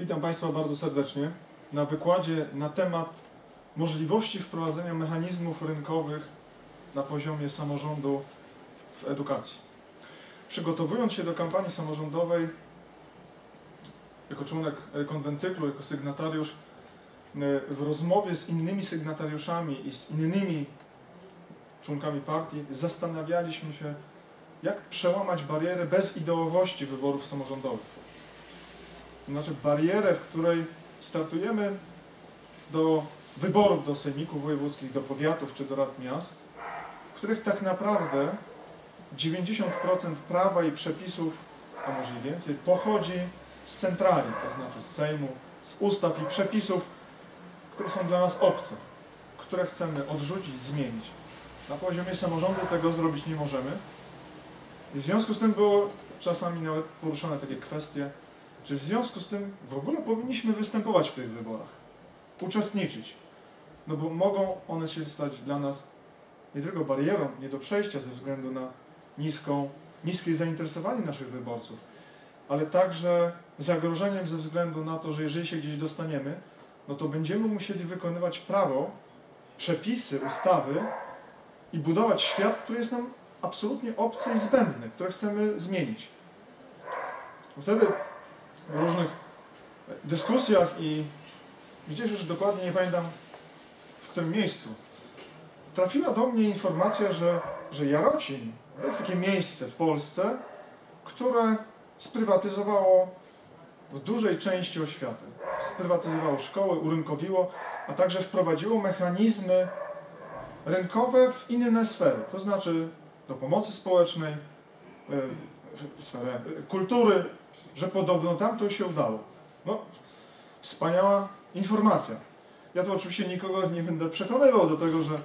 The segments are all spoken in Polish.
Witam Państwa bardzo serdecznie na wykładzie na temat możliwości wprowadzenia mechanizmów rynkowych na poziomie samorządu w edukacji. Przygotowując się do kampanii samorządowej, jako członek konwentyklu, jako sygnatariusz, e, w rozmowie z innymi sygnatariuszami i z innymi członkami partii zastanawialiśmy się, jak przełamać barierę bezideowości wyborów samorządowych. Znaczy barierę, w której startujemy do wyborów do sejmików wojewódzkich, do powiatów czy do rad miast, w których tak naprawdę 90% prawa i przepisów, a może i więcej, pochodzi z centrali, to znaczy z Sejmu, z ustaw i przepisów, które są dla nas obce, które chcemy odrzucić, zmienić. Na poziomie samorządu tego zrobić nie możemy. I w związku z tym było czasami nawet poruszane takie kwestie, czy w związku z tym w ogóle powinniśmy występować w tych wyborach, uczestniczyć. No bo mogą one się stać dla nas nie tylko barierą, nie do przejścia ze względu na niską, niskie zainteresowanie naszych wyborców, ale także zagrożeniem ze względu na to, że jeżeli się gdzieś dostaniemy, no to będziemy musieli wykonywać prawo, przepisy, ustawy i budować świat, który jest nam absolutnie obcy i zbędny, który chcemy zmienić. Wtedy różnych dyskusjach i gdzieś już dokładnie nie pamiętam w którym miejscu, trafiła do mnie informacja, że, że Jarocin to jest takie miejsce w Polsce, które sprywatyzowało w dużej części oświaty. Sprywatyzowało szkoły, urynkowiło, a także wprowadziło mechanizmy rynkowe w inne sfery, to znaczy do pomocy społecznej, sferę kultury, że podobno tam to się udało. No, wspaniała informacja. Ja tu oczywiście nikogo nie będę przekonywał do tego, że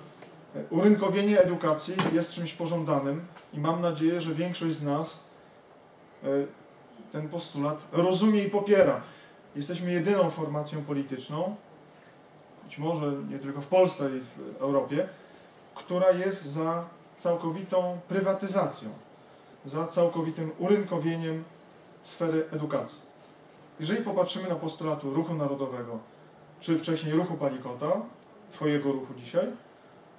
urynkowienie edukacji jest czymś pożądanym i mam nadzieję, że większość z nas e, ten postulat rozumie i popiera. Jesteśmy jedyną formacją polityczną, być może nie tylko w Polsce i w Europie, która jest za całkowitą prywatyzacją, za całkowitym urynkowieniem sfery edukacji. Jeżeli popatrzymy na postulatu ruchu narodowego, czy wcześniej ruchu Palikota, Twojego ruchu dzisiaj,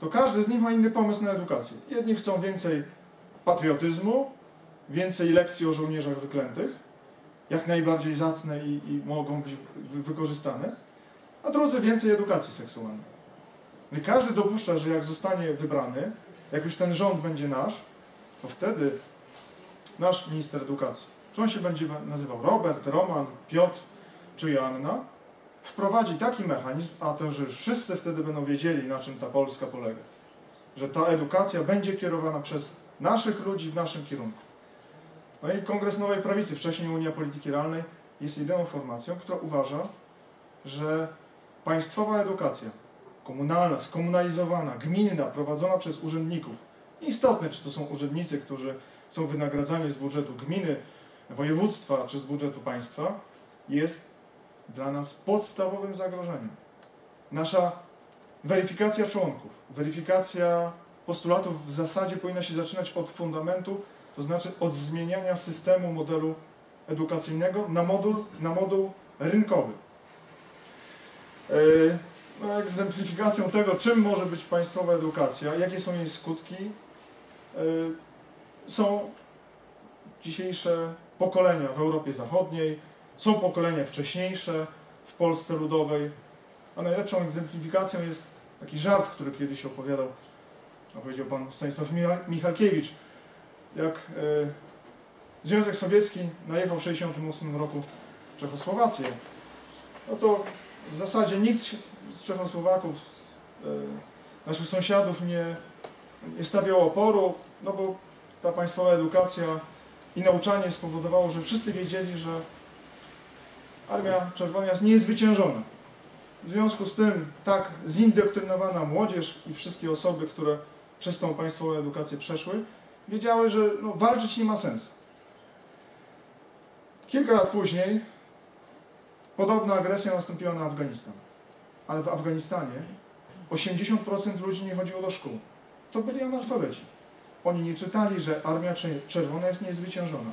to każdy z nich ma inny pomysł na edukację. Jedni chcą więcej patriotyzmu, więcej lekcji o żołnierzach wyklętych, jak najbardziej zacne i, i mogą być wykorzystane, a drudzy więcej edukacji seksualnej. I każdy dopuszcza, że jak zostanie wybrany, jak już ten rząd będzie nasz, to wtedy nasz minister edukacji, czy on się będzie nazywał Robert, Roman, Piotr czy Joanna, wprowadzi taki mechanizm, a to, że wszyscy wtedy będą wiedzieli, na czym ta Polska polega. Że ta edukacja będzie kierowana przez naszych ludzi w naszym kierunku. No i Kongres Nowej Prawicy, wcześniej Unia Polityki Realnej, jest jedyną formacją, która uważa, że państwowa edukacja, komunalna, skomunalizowana, gminna, prowadzona przez urzędników, istotne, czy to są urzędnicy, którzy są wynagradzani z budżetu gminy, województwa czy z budżetu państwa, jest dla nas podstawowym zagrożeniem. Nasza weryfikacja członków, weryfikacja postulatów w zasadzie powinna się zaczynać od fundamentu, to znaczy od zmieniania systemu modelu edukacyjnego na moduł, na moduł rynkowy. Yy, no, egzemplifikacją tego, czym może być państwowa edukacja, jakie są jej skutki, yy, są dzisiejsze pokolenia w Europie Zachodniej, są pokolenia wcześniejsze w Polsce Ludowej, a najlepszą egzemplifikacją jest taki żart, który kiedyś opowiadał, opowiedział pan Stanisław Michalkiewicz, jak e, Związek Sowiecki najechał w 1968 roku Czechosłowację, no to w zasadzie nikt z Czechosłowaków, z, e, naszych sąsiadów nie, nie stawiał oporu, no bo ta państwowa edukacja i nauczanie spowodowało, że wszyscy wiedzieli, że Armia Czerwona jest niezwyciężona. W związku z tym tak zindoktrynowana młodzież i wszystkie osoby, które przez tą państwową edukację przeszły, wiedziały, że no, walczyć nie ma sensu. Kilka lat później podobna agresja nastąpiła na Afganistan. Ale w Afganistanie 80% ludzi nie chodziło do szkół. To byli analfabeci. Oni nie czytali, że Armia Czerwona jest niezwyciężona.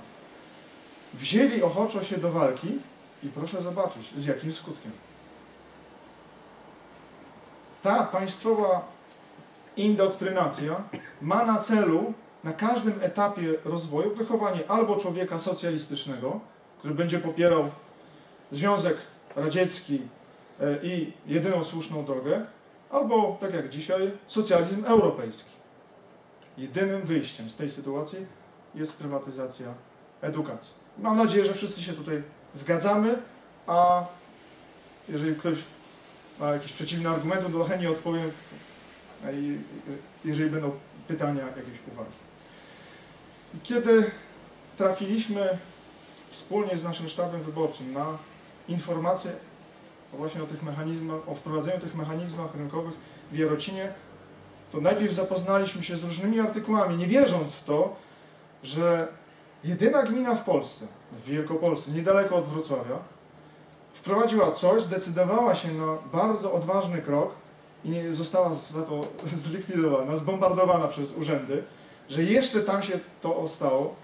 Wzięli ochoczo się do walki I proszę zobaczyć, z jakim skutkiem. Ta państwowa indoktrynacja ma na celu na każdym etapie rozwoju wychowanie albo człowieka socjalistycznego, który będzie popierał Związek Radziecki e, i jedyną słuszną drogę, albo, tak jak dzisiaj, socjalizm europejski. Jedynym wyjściem z tej sytuacji jest prywatyzacja edukacji. Mam nadzieję, że wszyscy się tutaj zgadzamy, a jeżeli ktoś ma jakieś przeciwne argumenty, to chętnie odpowiem, jeżeli będą pytania, jakieś uwagi. Kiedy trafiliśmy wspólnie z naszym sztabem wyborczym na informacje właśnie o tych mechanizmach, o wprowadzeniu tych mechanizmach rynkowych w Jarocinie, to najpierw zapoznaliśmy się z różnymi artykułami, nie wierząc w to, że jedyna gmina w Polsce, w Wielkopolsce, niedaleko od Wrocławia, wprowadziła coś, zdecydowała się na bardzo odważny krok i została za to zlikwidowana, zbombardowana przez urzędy, że jeszcze tam się to stało,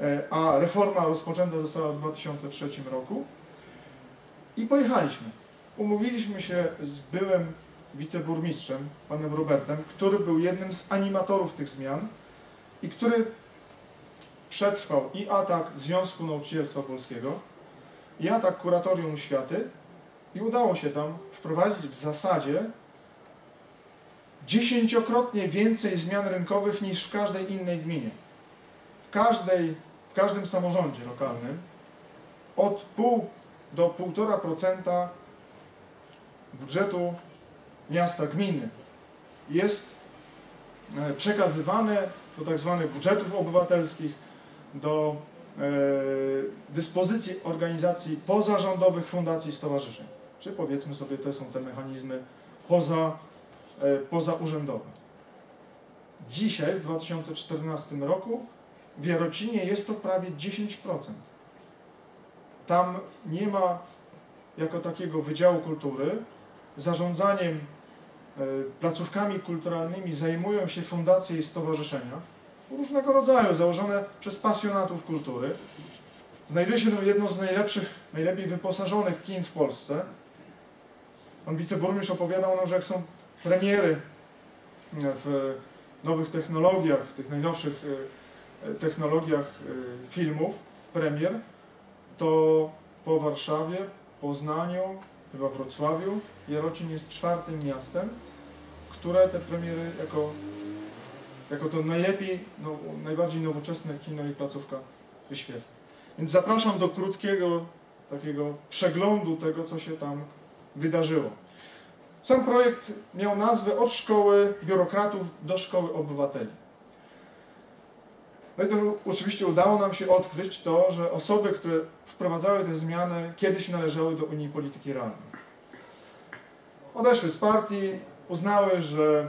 e, a reforma rozpoczęta została w 2003 roku i pojechaliśmy. Umówiliśmy się z byłym wiceburmistrzem, panem Robertem, który był jednym z animatorów tych zmian i który przetrwał i atak Związku Nauczycielstwa Polskiego, i atak Kuratorium Światy i udało się tam wprowadzić w zasadzie dziesięciokrotnie więcej zmian rynkowych niż w każdej innej gminie. W, każdej, w każdym samorządzie lokalnym od pół do 1,5% budżetu miasta, gminy jest e, przekazywane do tak zwanych budżetów obywatelskich, do e, dyspozycji organizacji pozarządowych, fundacji, stowarzyszeń. Czy powiedzmy sobie, to są te mechanizmy poza, e, pozaurzędowe. Dzisiaj, w 2014 roku, w Jarocinie jest to prawie 10%. Tam nie ma jako takiego Wydziału Kultury. Zarządzaniem placówkami kulturalnymi zajmują się fundacje i stowarzyszenia różnego rodzaju, założone przez pasjonatów kultury. Znajduje się tu jedno z najlepszych, najlepiej wyposażonych kin w Polsce. Pan wiceburmistrz opowiadał nam, że jak są premiery w nowych technologiach, w tych najnowszych e, technologiach e, filmów, premier, to po Warszawie, Poznaniu, chyba Wrocławiu, Jarocin jest czwartym miastem, które te premiery jako, jako to najlepiej, no, najbardziej nowoczesne kino i placówka wyświetla. Więc zapraszam do krótkiego takiego przeglądu tego, co się tam wydarzyło. Sam projekt miał nazwę od szkoły biurokratów do szkoły obywateli. No i to oczywiście udało nam się odkryć to, że osoby, które wprowadzały te zmiany, kiedyś należały do Unii Polityki Realnej. Odeszły z partii, uznały, że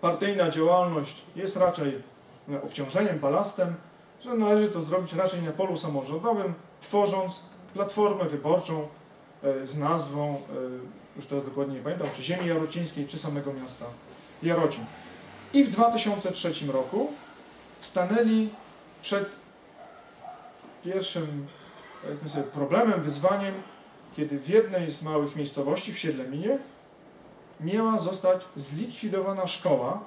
partyjna działalność jest raczej obciążeniem, balastem, że należy to zrobić raczej na polu samorządowym, tworząc platformę wyborczą e, z nazwą, e, już teraz dokładnie nie pamiętam, czy ziemi jarocińskiej, czy samego miasta Jarocin. I w 2003 roku stanęli przed pierwszym sobie, problemem, wyzwaniem, kiedy w jednej z małych miejscowości w Siedleminie miała zostać zlikwidowana szkoła,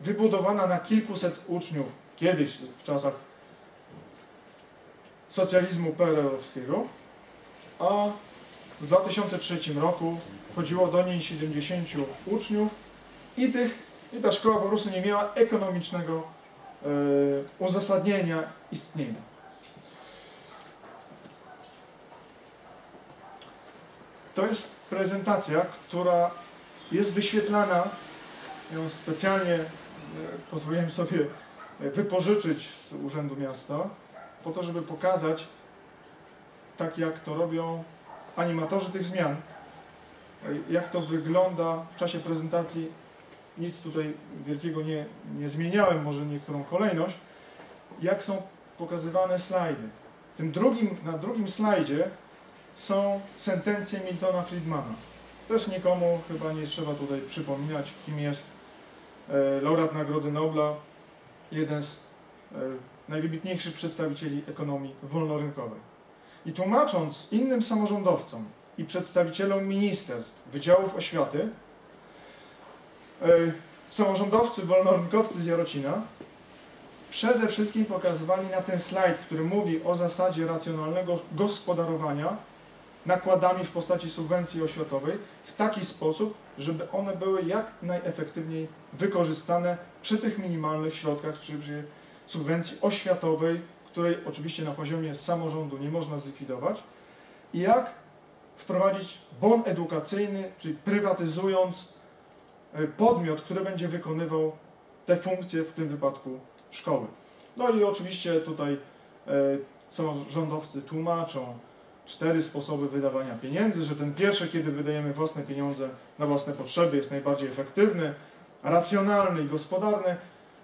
wybudowana na kilkuset uczniów, kiedyś w czasach socjalizmu PRL-owskiego, a w 2003 roku chodziło do niej 70 uczniów i, tych, i ta szkoła po prostu nie miała ekonomicznego E, uzasadnienia istnienia. To jest prezentacja, która jest wyświetlana, ją specjalnie e, pozwoliłem sobie wypożyczyć z Urzędu Miasta, po to, żeby pokazać, tak jak to robią animatorzy tych zmian, e, jak to wygląda w czasie prezentacji nic tutaj wielkiego nie, nie zmieniałem, może niektórą kolejność, jak są pokazywane slajdy. Tym drugim, na drugim slajdzie są sentencje Miltona Friedmana. Też nikomu chyba nie trzeba tutaj przypominać, kim jest e, laureat Nagrody Nobla, jeden z e, najwybitniejszych przedstawicieli ekonomii wolnorynkowej. I tłumacząc innym samorządowcom i przedstawicielom ministerstw, wydziałów oświaty, e, samorządowcy, wolnorynkowcy z Jarocina przede wszystkim pokazywali na ten slajd, który mówi o zasadzie racjonalnego gospodarowania nakładami w postaci subwencji oświatowej w taki sposób, żeby one były jak najefektywniej wykorzystane przy tych minimalnych środkach, czy przy subwencji oświatowej, której oczywiście na poziomie samorządu nie można zlikwidować, i jak wprowadzić bon edukacyjny, czyli prywatyzując e, podmiot, który będzie wykonywał te funkcje, w tym wypadku szkoły. No i oczywiście tutaj e, samorządowcy tłumaczą cztery sposoby wydawania pieniędzy, że ten pierwszy, kiedy wydajemy własne pieniądze na własne potrzeby, jest najbardziej efektywny, racjonalny i gospodarny,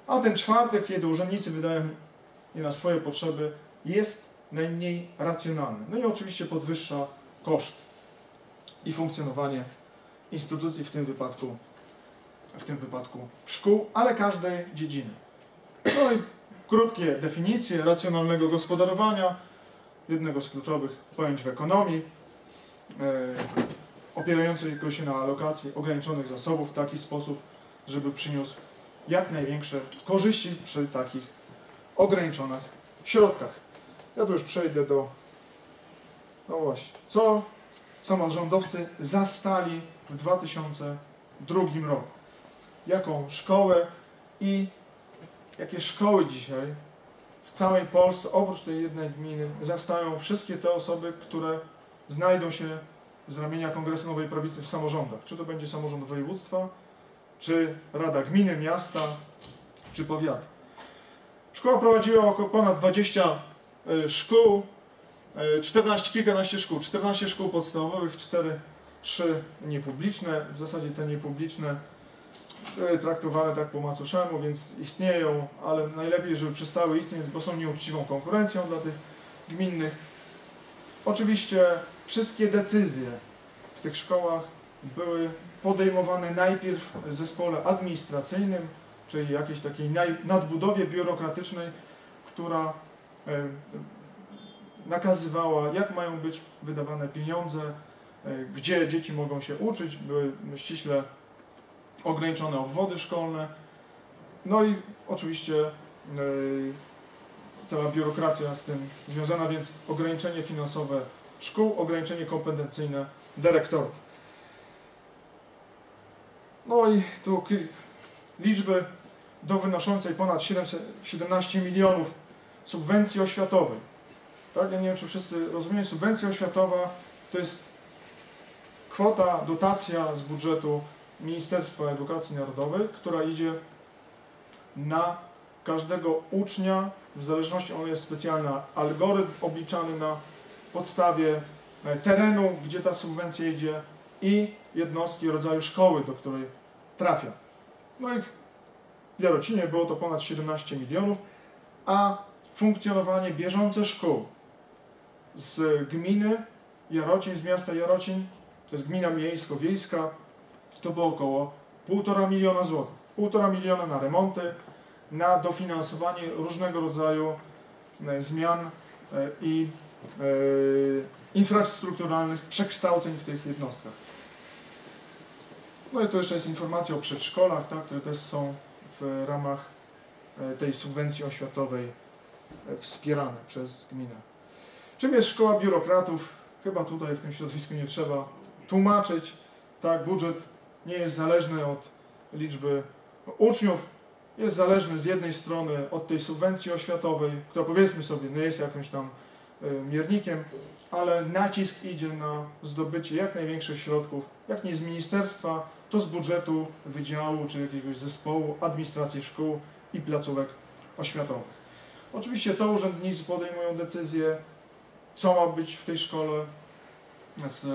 a ten czwarty, kiedy urzędnicy wydają je na swoje potrzeby, jest najmniej racjonalny. No i oczywiście podwyższa koszt i funkcjonowanie instytucji, w tym wypadku, w tym wypadku szkół, ale każdej dziedziny. No i krótkie definicje racjonalnego gospodarowania, jednego z kluczowych pojęć w ekonomii, e, opierającego się na alokacji ograniczonych zasobów w taki sposób, żeby przyniósł jak największe korzyści przy takich ograniczonych środkach. Ja tu już przejdę do. No właśnie. Co samorządowcy zastali w 2002 roku? Jaką szkołę i jakie szkoły dzisiaj całej Polsce, oprócz tej jednej gminy, zastają wszystkie te osoby, które znajdą się z ramienia Kongresu Nowej Prawicy w samorządach. Czy to będzie samorząd województwa, czy Rada Gminy, Miasta, czy Powiatu. Szkoła prowadziła około ponad 20 y, szkół, 14, y, kilkanaście szkół, 14 szkół podstawowych, 4, 3 niepubliczne, w zasadzie te niepubliczne traktowane tak po macoszemu, więc istnieją, ale najlepiej, żeby przestały istnieć, bo są nieuczciwą konkurencją dla tych gminnych. Oczywiście wszystkie decyzje w tych szkołach były podejmowane najpierw w zespole administracyjnym, czyli jakiejś takiej nadbudowie biurokratycznej, która e, nakazywała, jak mają być wydawane pieniądze, e, gdzie dzieci mogą się uczyć, były ściśle ograniczone obwody szkolne, no i oczywiście e, cała biurokracja z tym związana, więc ograniczenie finansowe szkół, ograniczenie kompetencyjne dyrektorów. No i tu liczby do wynoszącej ponad 700, 17 milionów subwencji oświatowej. Tak? Ja nie wiem, czy wszyscy rozumieją. Subwencja oświatowa to jest kwota, dotacja z budżetu Ministerstwa Edukacji Narodowej, która idzie na każdego ucznia, w zależności, on jest specjalny algorytm obliczany na podstawie e, terenu, gdzie ta subwencja idzie i jednostki rodzaju szkoły, do której trafia. No i w Jarocinie było to ponad 17 milionów, a funkcjonowanie bieżące szkół z gminy Jarocin, z miasta Jarocin, to jest gmina miejsko-wiejska, to było około 1,5 miliona złotych. 1,5 miliona na remonty, na dofinansowanie różnego rodzaju e, zmian e, i e, infrastrukturalnych przekształceń w tych jednostkach. No i to jeszcze jest informacja o przedszkolach, tak, które też są w ramach tej subwencji oświatowej wspierane przez gminę. Czym jest szkoła biurokratów? Chyba tutaj w tym środowisku nie trzeba tłumaczyć. Tak, budżet nie jest zależny od liczby uczniów, jest zależny z jednej strony od tej subwencji oświatowej, która powiedzmy sobie no jest jakimś tam y, miernikiem, ale nacisk idzie na zdobycie jak największych środków, jak nie z ministerstwa, to z budżetu wydziału czy jakiegoś zespołu administracji szkół i placówek oświatowych. Oczywiście to urzędnicy podejmują decyzję, co ma być w tej szkole z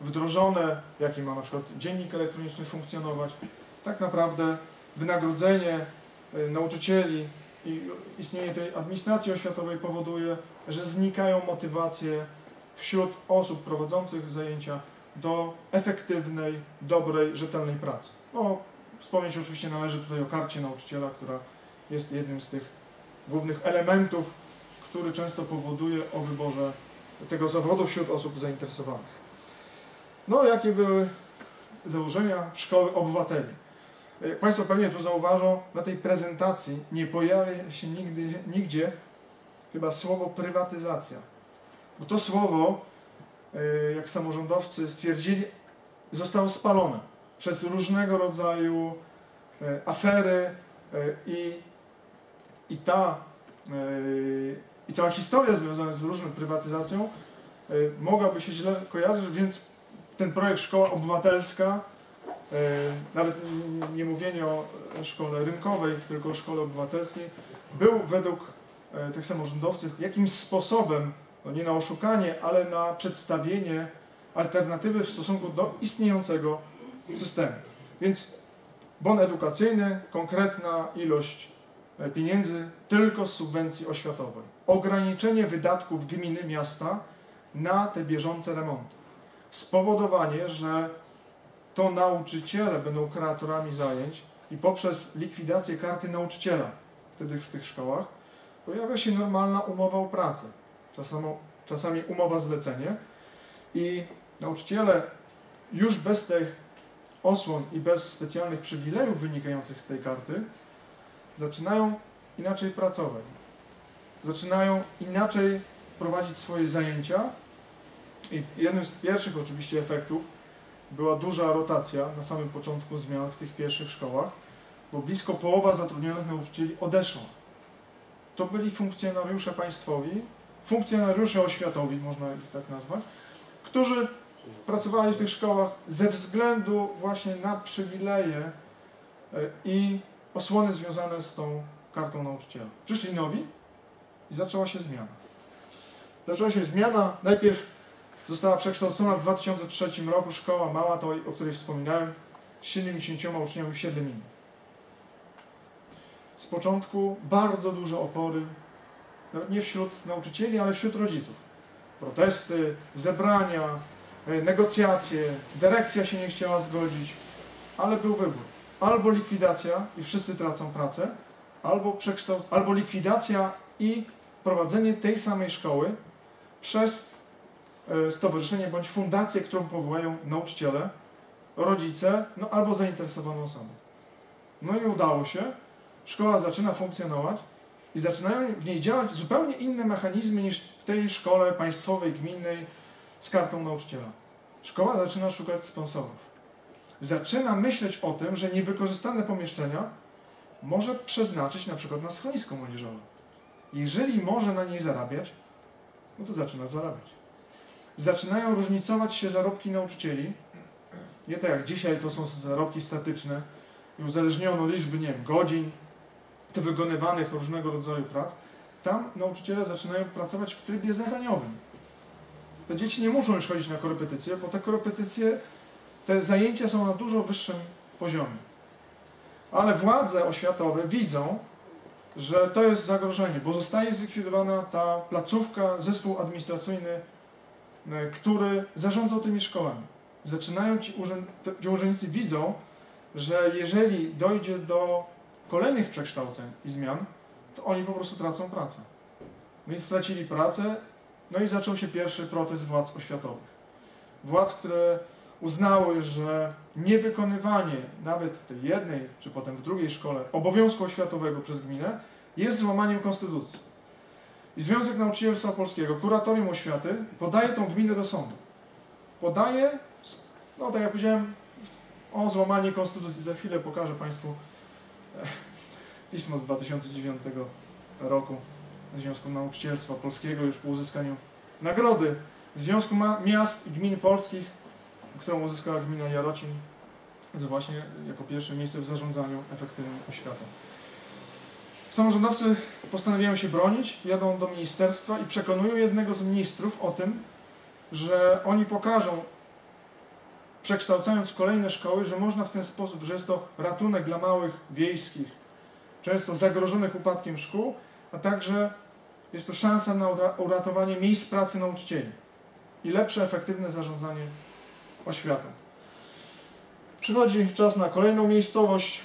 wdrożone, jaki ma na przykład dziennik elektroniczny funkcjonować. Tak naprawdę wynagrodzenie y, nauczycieli i istnienie tej administracji oświatowej powoduje, że znikają motywacje wśród osób prowadzących zajęcia do efektywnej, dobrej, rzetelnej pracy. No, wspomnieć oczywiście należy tutaj o karcie nauczyciela, która jest jednym z tych głównych elementów, który często powoduje o wyborze tego zawodu wśród osób zainteresowanych. No, jakie były założenia szkoły obywateli? Jak Państwo pewnie tu zauważą, na tej prezentacji nie pojawia się nigdy, nigdzie chyba słowo prywatyzacja. Bo to słowo, e, jak samorządowcy stwierdzili, zostało spalone przez różnego rodzaju e, afery e, i, i ta i cała historia związana z różną prywatyzacją mogłaby się źle kojarzyć, więc ten projekt Szkoła Obywatelska, nawet nie mówienie o szkole rynkowej, tylko o szkole obywatelskiej, był według tych samorządowców jakimś sposobem no nie na oszukanie, ale na przedstawienie alternatywy w stosunku do istniejącego systemu. Więc bon edukacyjny, konkretna ilość e, pieniędzy tylko z subwencji oświatowej. Ograniczenie wydatków gminy, miasta na te bieżące remonty. Spowodowanie, że to nauczyciele będą kreatorami zajęć i poprzez likwidację karty nauczyciela wtedy w tych szkołach pojawia się normalna umowa o pracę czasami, czasami umowa zlecenie i nauczyciele już bez tych osłon i bez specjalnych przywilejów wynikających z tej karty zaczynają inaczej pracować. Zaczynają inaczej prowadzić swoje zajęcia i jednym z pierwszych oczywiście efektów była duża rotacja na samym początku zmian w tych pierwszych szkołach, bo blisko połowa zatrudnionych nauczycieli odeszła. To byli funkcjonariusze państwowi, funkcjonariusze oświatowi, można ich tak nazwać, którzy pracowali w tych szkołach ze względu właśnie na przywileje e, i osłony związane z tą kartą nauczyciela. Przyszli nowi i zaczęła się zmiana. Zaczęła się zmiana, najpierw została przekształcona w 2003 roku szkoła mała, to, o której wspominałem, z 70 uczniami w Siedleminie. Z początku bardzo duże opory nie wśród nauczycieli, ale wśród rodziców. Protesty, zebrania, e, negocjacje, dyrekcja się nie chciała zgodzić, ale był wybór. Albo likwidacja i wszyscy tracą pracę, albo, albo likwidacja i prowadzenie tej samej szkoły przez stowarzyszenie bądź fundację, którą powołają nauczyciele, rodzice, no albo zainteresowane osoby. No i udało się. Szkoła zaczyna funkcjonować i zaczynają w niej działać zupełnie inne mechanizmy niż w tej szkole państwowej, gminnej z kartą nauczyciela. Szkoła zaczyna szukać sponsorów. Zaczyna myśleć o tym, że niewykorzystane pomieszczenia może przeznaczyć na przykład na schronisko młodzieżowe. Jeżeli może na niej zarabiać, no to zaczyna zarabiać. Zaczynają różnicować się zarobki nauczycieli. Nie tak jak dzisiaj to są zarobki statyczne i uzależniono liczby, nie wiem, godzin, te wykonywanych różnego rodzaju prac, tam nauczyciele zaczynają pracować w trybie zadaniowym. Te dzieci nie muszą już chodzić na korepetycje, bo te korepetycje, te zajęcia są na dużo wyższym poziomie. Ale władze oświatowe widzą, że to jest zagrożenie, bo zostaje zlikwidowana ta placówka, zespół administracyjny, który zarządzał tymi szkołami. Zaczynają ci, urzęd, urzędnicy widzą, że jeżeli dojdzie do kolejnych przekształceń i zmian, to oni po prostu tracą pracę. Więc stracili pracę, no i zaczął się pierwszy protest władz oświatowych. Władz, które uznały, że niewykonywanie nawet w tej jednej, czy potem w drugiej szkole obowiązku oświatowego przez gminę jest złamaniem konstytucji. I Związek Nauczycielstwa Polskiego, Kuratorium Oświaty podaje tą gminę do sądu. Podaje, no tak jak powiedziałem, o złamanie konstytucji. Za chwilę pokażę Państwu pismo z 2009 roku Związku Nauczycielstwa Polskiego już po uzyskaniu nagrody Związku Miast i Gmin Polskich, którą uzyskała gmina Jarocin właśnie jako pierwsze miejsce w zarządzaniu efektywną oświatą. Samorządowcy postanawiają się bronić, jadą do ministerstwa i przekonują jednego z ministrów o tym, że oni pokażą, przekształcając kolejne szkoły, że można w ten sposób, że jest to ratunek dla małych wiejskich często zagrożonych upadkiem szkół, a także jest to szansa na uratowanie miejsc pracy nauczycieli i lepsze, efektywne zarządzanie oświatą. Przychodzi czas na kolejną miejscowość.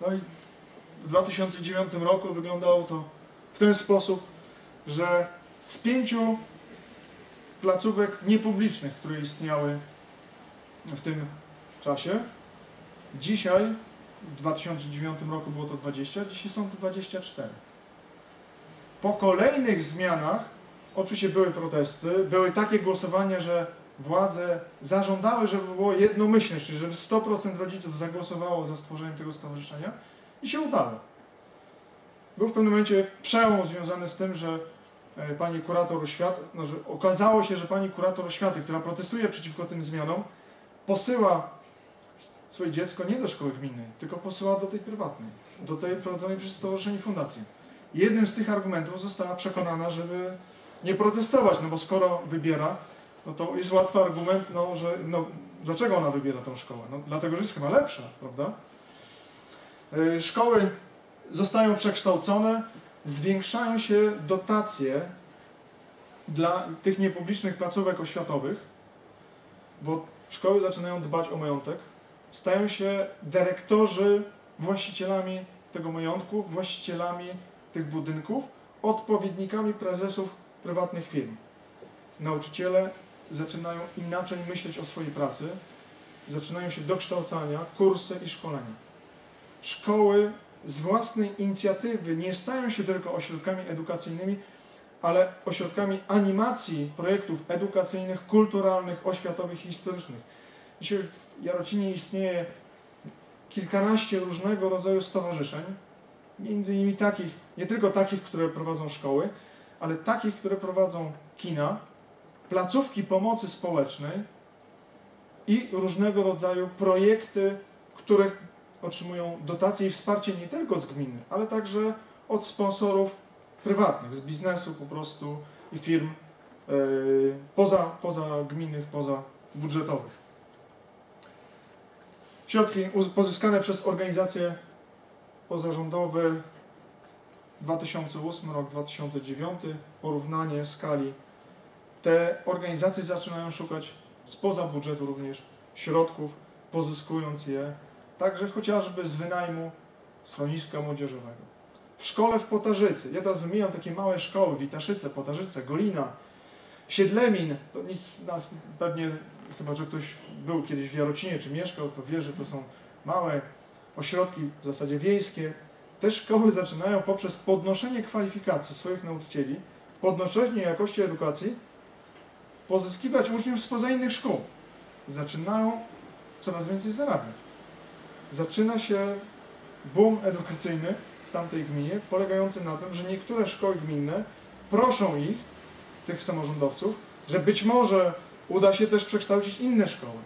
No i w 2009 roku wyglądało to w ten sposób, że z pięciu placówek niepublicznych, które istniały w tym czasie. Dzisiaj, w 2009 roku było to 20, dzisiaj są to 24. Po kolejnych zmianach, oczywiście były protesty, były takie głosowania, że władze zażądały, żeby było jednomyślność, czyli żeby 100% rodziców zagłosowało za stworzeniem tego stowarzyszenia i się udało. Był w pewnym momencie przełom związany z tym, że e, pani kurator oświaty, no, że okazało się, że pani kurator oświaty, która protestuje przeciwko tym zmianom, posyła swoje dziecko nie do szkoły gminnej, tylko posyła do tej prywatnej, do tej prowadzonej przez stowarzyszenie fundacji. Jednym z tych argumentów została przekonana, żeby nie protestować, no bo skoro wybiera, no to jest łatwy argument, no, że no, dlaczego ona wybiera tą szkołę? No, dlatego, że jest chyba lepsza, prawda? Yy, szkoły zostają przekształcone, zwiększają się dotacje dla tych niepublicznych placówek oświatowych, bo szkoły zaczynają dbać o majątek, stają się dyrektorzy właścicielami tego majątku, właścicielami tych budynków, odpowiednikami prezesów prywatnych firm. Nauczyciele zaczynają inaczej myśleć o swojej pracy, zaczynają się dokształcania, kursy i szkolenia. Szkoły z własnej inicjatywy nie stają się tylko ośrodkami edukacyjnymi, ale ośrodkami animacji projektów edukacyjnych, kulturalnych, oświatowych historycznych. Dzisiaj w Jarocinie istnieje kilkanaście różnego rodzaju stowarzyszeń, między innymi takich, nie tylko takich, które prowadzą szkoły, ale takich, które prowadzą kina, placówki pomocy społecznej i różnego rodzaju projekty, które otrzymują dotacje i wsparcie nie tylko z gminy, ale także od sponsorów prywatnych, z biznesu po prostu i firm yy, poza, poza gminnych, poza budżetowych. Środki pozyskane przez organizacje pozarządowe 2008 rok, 2009, porównanie skali. Te organizacje zaczynają szukać spoza budżetu również środków, pozyskując je także chociażby z wynajmu schroniska młodzieżowego. W szkole w Potarzycy, ja teraz wymieniam takie małe szkoły, Witaszyce, Potarzyce, Golina, Siedlemin, to nic nas pewnie, chyba że ktoś był kiedyś w Jarocinie czy mieszkał, to wie, że to są małe ośrodki w zasadzie wiejskie. Te szkoły zaczynają poprzez podnoszenie kwalifikacji swoich nauczycieli, podnoszenie jakości edukacji, pozyskiwać uczniów spoza innych szkół. Zaczynają coraz więcej zarabiać zaczyna się boom edukacyjny w tamtej gminie, polegający na tym, że niektóre szkoły gminne proszą ich, tych samorządowców, że być może uda się też przekształcić inne szkoły.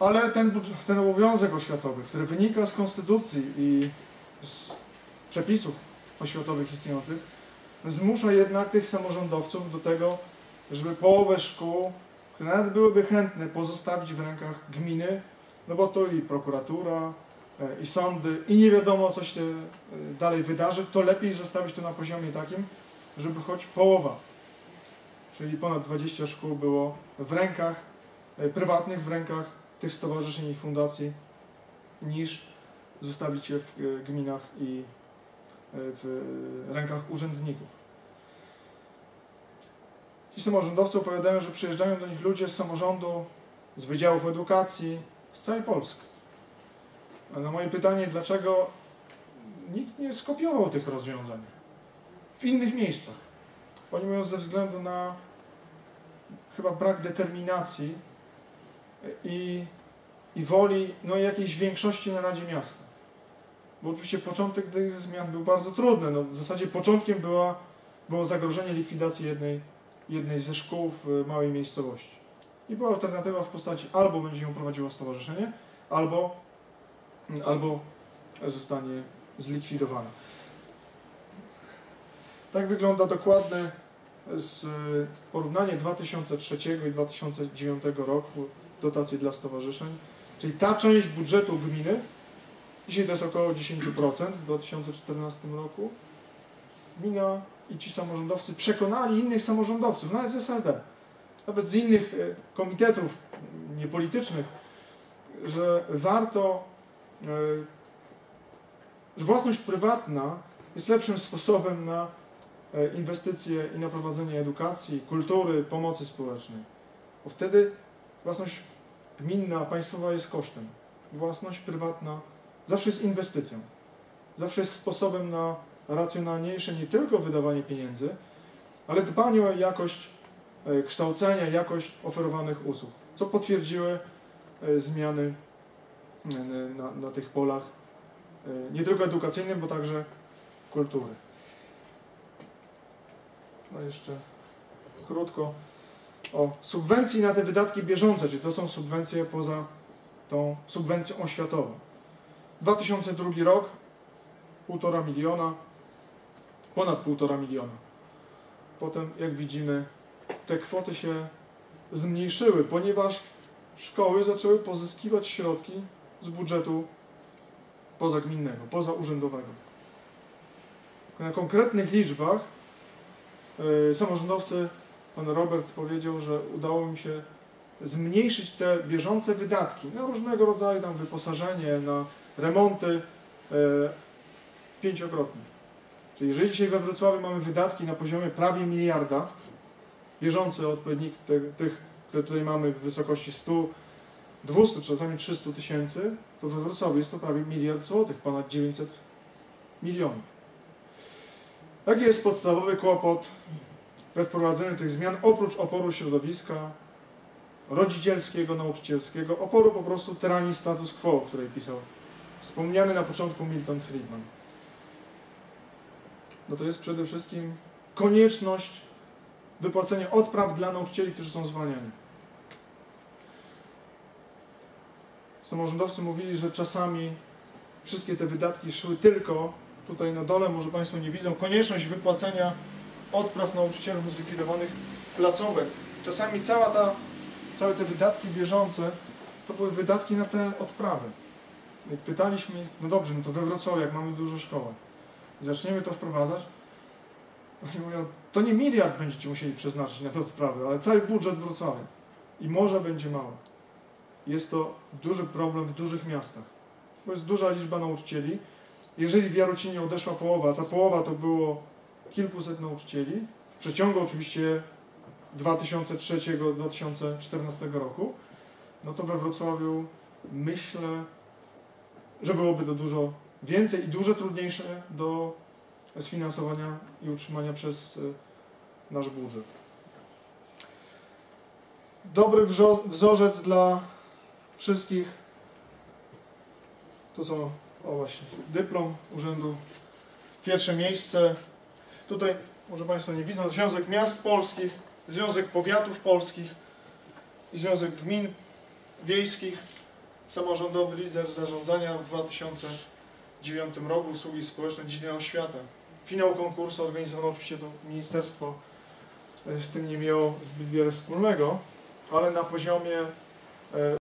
Ale ten, ten obowiązek oświatowy, który wynika z konstytucji i z przepisów oświatowych istniejących, zmusza jednak tych samorządowców do tego, żeby połowę szkół, które nawet byłyby chętne pozostawić w rękach gminy, no bo to i prokuratura, e, i sądy, i nie wiadomo, co się e, dalej wydarzy, to lepiej zostawić to na poziomie takim, żeby choć połowa, czyli ponad 20 szkół było w rękach e, prywatnych, w rękach tych stowarzyszeń i fundacji, niż zostawić je w gminach i w rękach urzędników. Ci samorządowcy opowiadają, że przyjeżdżają do nich ludzie z samorządu, z wydziałów edukacji, z całej Polski. A na moje pytanie, dlaczego nikt nie skopiował tych rozwiązań w innych miejscach? Oni mówią ze względu na chyba brak determinacji i, i woli no, jakiejś większości na Radzie Miasta. Bo oczywiście początek tych zmian był bardzo trudny. No, w zasadzie początkiem była, było zagrożenie likwidacji jednej, jednej ze szkół w małej miejscowości. I była alternatywa w postaci albo będzie ją prowadziło stowarzyszenie, albo, albo zostanie zlikwidowana. Tak wygląda dokładne z porównanie 2003 i 2009 roku dotacji dla stowarzyszeń, czyli ta część budżetu gminy, dzisiaj to jest około 10% w 2014 roku, gmina i ci samorządowcy przekonali innych samorządowców, nawet z SLD, nawet z innych e, komitetów niepolitycznych, że warto, e, że własność prywatna jest lepszym sposobem na e, inwestycje i na prowadzenie edukacji, kultury, pomocy społecznej. Bo wtedy własność gminna, państwowa jest kosztem. Własność prywatna zawsze jest inwestycją. Zawsze jest sposobem na racjonalniejsze nie tylko wydawanie pieniędzy, ale dbanie o jakość kształcenia, jakość oferowanych usług, co potwierdziły e, zmiany e, na, na tych polach, e, nie tylko edukacyjnym, bo także kultury. No jeszcze krótko o subwencji na te wydatki bieżące, czyli to są subwencje poza tą subwencją oświatową. 2002 rok, półtora miliona, ponad półtora miliona. Potem, jak widzimy, te kwoty się zmniejszyły, ponieważ szkoły zaczęły pozyskiwać środki z budżetu pozagminnego, pozaurzędowego. Na konkretnych liczbach yy, samorządowcy, pan Robert powiedział, że udało mi się zmniejszyć te bieżące wydatki na różnego rodzaju tam wyposażenie, na remonty yy, pięciokrotnie. Czyli jeżeli dzisiaj we Wrocławiu mamy wydatki na poziomie prawie miliarda, bieżące odpowiednik te, tych, które tutaj mamy w wysokości 100, 200, czasami 300 tysięcy, to we Wrocławiu jest to prawie miliard złotych, ponad 900 milionów. Jaki jest podstawowy kłopot we wprowadzeniu tych zmian, oprócz oporu środowiska rodzicielskiego, nauczycielskiego, oporu po prostu tyranii status quo, o której pisał wspomniany na początku Milton Friedman? No to jest przede wszystkim konieczność wypłacenia odpraw dla nauczycieli, którzy są zwalniani. Samorządowcy mówili, że czasami wszystkie te wydatki szły tylko tutaj na dole, może Państwo nie widzą, konieczność wypłacenia odpraw nauczycielom zlikwidowanych placówek. Czasami cała ta, całe te wydatki bieżące to były wydatki na te odprawy. Jak pytaliśmy, no dobrze, no to we Wrocławiu, jak mamy dużo szkoły, zaczniemy to wprowadzać, oni mówią, to nie miliard będziecie musieli przeznaczyć na te odprawy, ale cały budżet Wrocławia. I może będzie mało. Jest to duży problem w dużych miastach, bo jest duża liczba nauczycieli. Jeżeli w Jarocinie odeszła połowa, ta połowa to było kilkuset nauczycieli, w przeciągu oczywiście 2003-2014 roku, no to we Wrocławiu myślę, że byłoby to dużo więcej i dużo trudniejsze do sfinansowania i utrzymania przez y, nasz budżet. Dobry wzorzec dla wszystkich. Tu są, o właśnie, dyplom Urzędu. Pierwsze miejsce. Tutaj, może Państwo nie widzą, Związek Miast Polskich, Związek Powiatów Polskich i Związek Gmin Wiejskich. Samorządowy lider zarządzania w 2009 roku usługi społeczne dziedzina oświata. Finał konkursu organizowało oczywiście to ministerstwo. Z tym nie miało zbyt wiele wspólnego, ale na poziomie e,